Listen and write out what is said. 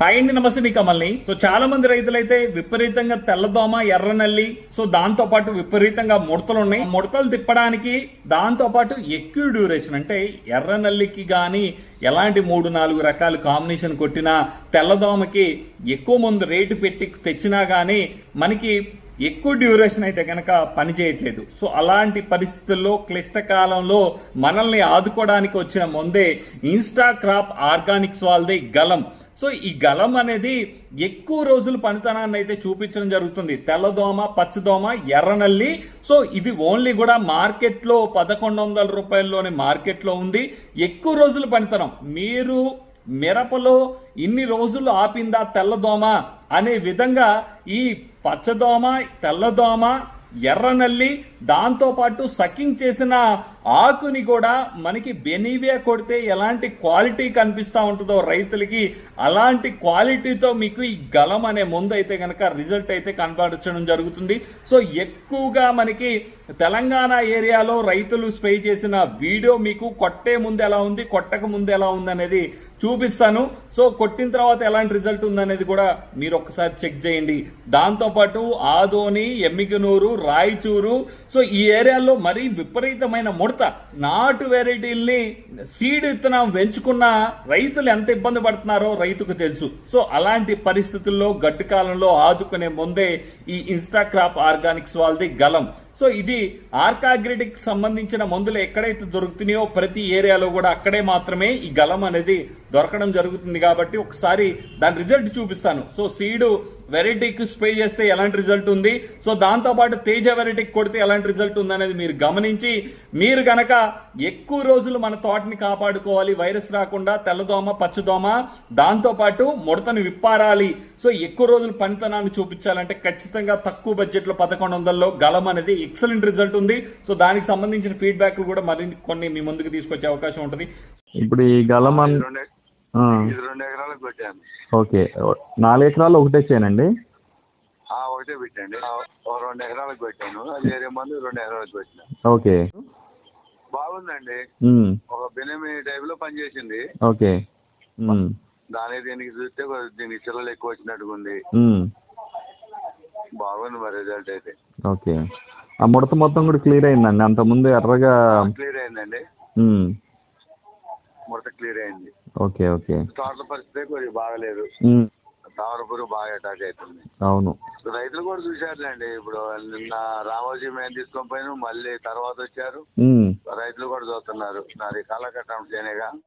Hi అండి నమస్తే మీ కమల్ని. So చాలా మంది రైతులైతే విపరీతంగా తెల్లదోమ ఎర్రనల్లి సో దాంతో పాటు విపరీతంగా ముడతలు ఉన్నాయి. ఆ ముడతలు తిప్పడానికి దాంతో పాటు ఎక్కువ డ్యూరేషన్ అంటే ఎర్రనల్లికి కానీ ఎలాంటి మూడు నాలుగు రకాల కాంబినేషన్ కొట్టినా తెల్లదోమకి ఎక్కువ మందు రేటు పెట్టి తెచ్చినా కానీ మనకి ఎక్కువ డ్యూరేషన్ అయితే కనుక పనిచేయట్లేదు సో అలాంటి పరిస్థితుల్లో క్లిష్ట కాలంలో మనల్ని ఆదుకోవడానికి వచ్చిన ముందే ఇన్స్టా క్రాప్ ఆర్గానిక్స్ వాళ్ళది గలం. సో ఈ గలం అనేది ఎక్కువ రోజులు పనితనాన్ని అయితే చూపించడం జరుగుతుంది. తెల్లదోమ పచ్చదోమ ఎర్రనల్లి. సో ఇది ఓన్లీ కూడా మార్కెట్లో పదకొండు వందల రూపాయల్లోనే మార్కెట్లో ఉంది. ఎక్కువ రోజులు పనితనం. మీరు మిరపలో ఇన్ని రోజులు ఆపిందా తెల్లదోమ? అనే విధంగా ఈ పచ్చదోమ తెల్లదోమ ఎర్రనల్లి దాంతోపాటు సకింగ్ చేసిన ఆకుని కూడా మనకి బెనీవియా కొడితే ఎలాంటి క్వాలిటీ కనిపిస్తూ ఉంటుందో రైతులకి అలాంటి క్వాలిటీతో మీకు ఈ గలం అనే ముందు అయితే కనుక రిజల్ట్ అయితే కనబరచడం జరుగుతుంది. సో ఎక్కువగా మనకి తెలంగాణ ఏరియాలో రైతులు స్ప్రే చేసిన వీడియో మీకు కొట్టే ముందు ఎలా ఉంది కొట్టక ముందు ఎలా ఉంది అనేది చూపిస్తాను. సో కొట్టిన తర్వాత ఎలాంటి రిజల్ట్ ఉందనేది కూడా మీరు ఒక్కసారి చెక్ చేయండి. దాంతోపాటు ఆదోని ఎమ్మిగనూరు రాయచూరు సో ఈ ఏరియాలో మరీ విపరీతమైన ముడత నాటు వెరైటీల్ని సీడ్ విత్తనం పెంచుకున్న రైతులు ఎంత ఇబ్బంది పడుతున్నారో రైతుకు తెలుసు. సో అలాంటి పరిస్థితుల్లో గడ్డు కాలంలో ఆదుకునే ముందే ఈ ఇన్స్టాక్రాప్ ఆర్గానిక్స్ వాళ్ళది గలం. సో ఇది ఆర్కాగ్రిడిక్ సంబంధించిన మందులు ఎక్కడైతే దొరుకుతున్నాయో ప్రతి ఏరియాలో కూడా అక్కడే మాత్రమే ఈ గలం అనేది దొరకడం జరుగుతుంది కాబట్టి ఒకసారి దాని రిజల్ట్ చూపిస్తాను. సో సీడు వెరైటీకి స్ప్రే చేస్తే ఎలాంటి రిజల్ట్ ఉంది? సో దాంతోపాటు తేజ వెరైటీకి కొడితే ఎలాంటి రిజల్ట్ ఉంది అనేది మీరు గమనించి మీరు గనక ఎక్కువ రోజులు మన తోటని కాపాడుకోవాలి వైరస్ రాకుండా తెల్లదోమ పచ్చదోమ దాంతోపాటు ముడతను విప్పారాలి. సో ఎక్కువ రోజులు పనితనాన్ని చూపించాలంటే ఖచ్చితంగా తక్కువ బడ్జెట్లో పదకొండు వందల్లో గలం అనేది ఎక్సలెంట్ రిజల్ట్ ఉంది. సో దానికి సంబంధించిన ఫీడ్బ్యాక్లు కూడా మరి కొన్ని మీ ముందుకు తీసుకొచ్చే అవకాశం ఉంటుంది. ఇప్పుడు ఈ గలం అన్- రెండు ఎకరాలకు పెట్టాను. ఓకే. నాలుగు ఎకరాలు ఒకటే చేయనండి ఆ ఒకటే పెట్టండి. రెండు ఎకరాలకు పెట్టాను. అది వేరే మంది రెండు ఎకరాలకు పెట్టాను. ఓకే. బాగుందండి. ఒక బెనిమి టైప్లో పనిచేసింది. ఓకే. దాని దీనికి చూస్తే దీనికి చిల్లలు ఎక్కువ వచ్చినట్టుగా ఉంది బాగుంది మరి రిజల్ట్ అయితే. ఓకే. ఆ ముడత మొత్తం కూడా క్లియర్ అయిందండి. అంతకుముందు ఎర్రగా క్లియర్ అయిందండి. ముడత క్లియర్ అయింది. Okay okay. తోటల పరిస్థితి కొద్దిగా బాగలేదు. ఉమ్, తామర పురుగు బాగా అటాక్ అవుతుంది. అవును. రైతులు కూడా చూశారులేండి. ఇప్పుడు నిన్న రామోజీ మేము తీసుకొని పోయిన మళ్ళీ తర్వాత వచ్చారు. రైతులు కూడా చూస్తున్నారు. నాది కాలకట్టం చేనేగా